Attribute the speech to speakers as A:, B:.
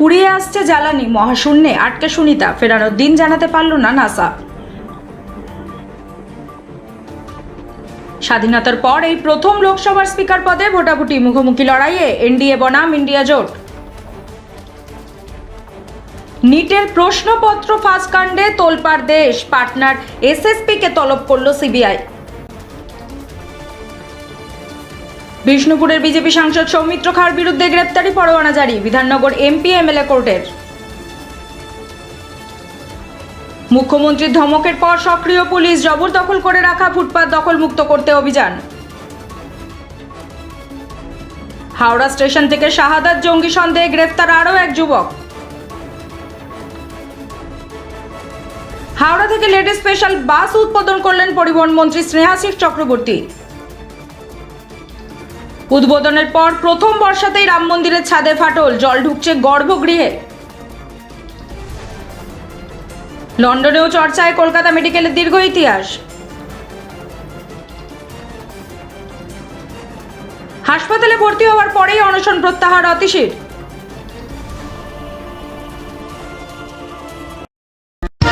A: ফুরিয়ে আসছে জ্বালানি। মহাশূন্যে আটকে সুনিতা। ফেরানোর দিন জানাতে পারল না নাসা। স্বাধীনতার পর এই প্রথম লোকসভার স্পিকার পদে ভোটাভুটি, মুখোমুখি লড়াইয়ে এনডিএ বনাম, ইন্ডিয়া জোট। নিটের প্রশ্নপত্র ফাঁস কাণ্ডে তোলপাড় দেশ। পার্টনার এসএসপিকে তলব করল সিবিআই। বিষ্ণুপুরের বিজেপি সাংসদ সৌমিত্র খাঁর বিরুদ্ধে গ্রেপ্তারি পরোয়ানা জারি, বিধাননগর এমপি এমএলএ কোর্টের। মুখ্যমন্ত্রীর ধমকের পর সক্রিয় পুলিশ জবরদখল করে রাখা ফুটপাত দখলমুক্ত করতে অভিযান। হাওড়া স্টেশন থেকে শাহাদাত জঙ্গি সন্দেহে গ্রেফতার আরও এক যুবক। হাওড়া থেকে লেডি স্পেশাল বাস উৎপাদন করলেন পরিবহন মন্ত্রী স্নেহাশিস চক্রবর্তী। উদ্বোধনের পর প্রথম বর্ষাতেই রাম মন্দিরের ছাদে ফাটল, জল ঢুকছে গর্ভগৃহে। লন্ডনেও চর্চায় কলকাতা মেডিকেলের দীর্ঘ ইতিহাস। হাসপাতালে ভর্তি হওয়ার পরেই অনশন প্রত্যাহার অতিশীর।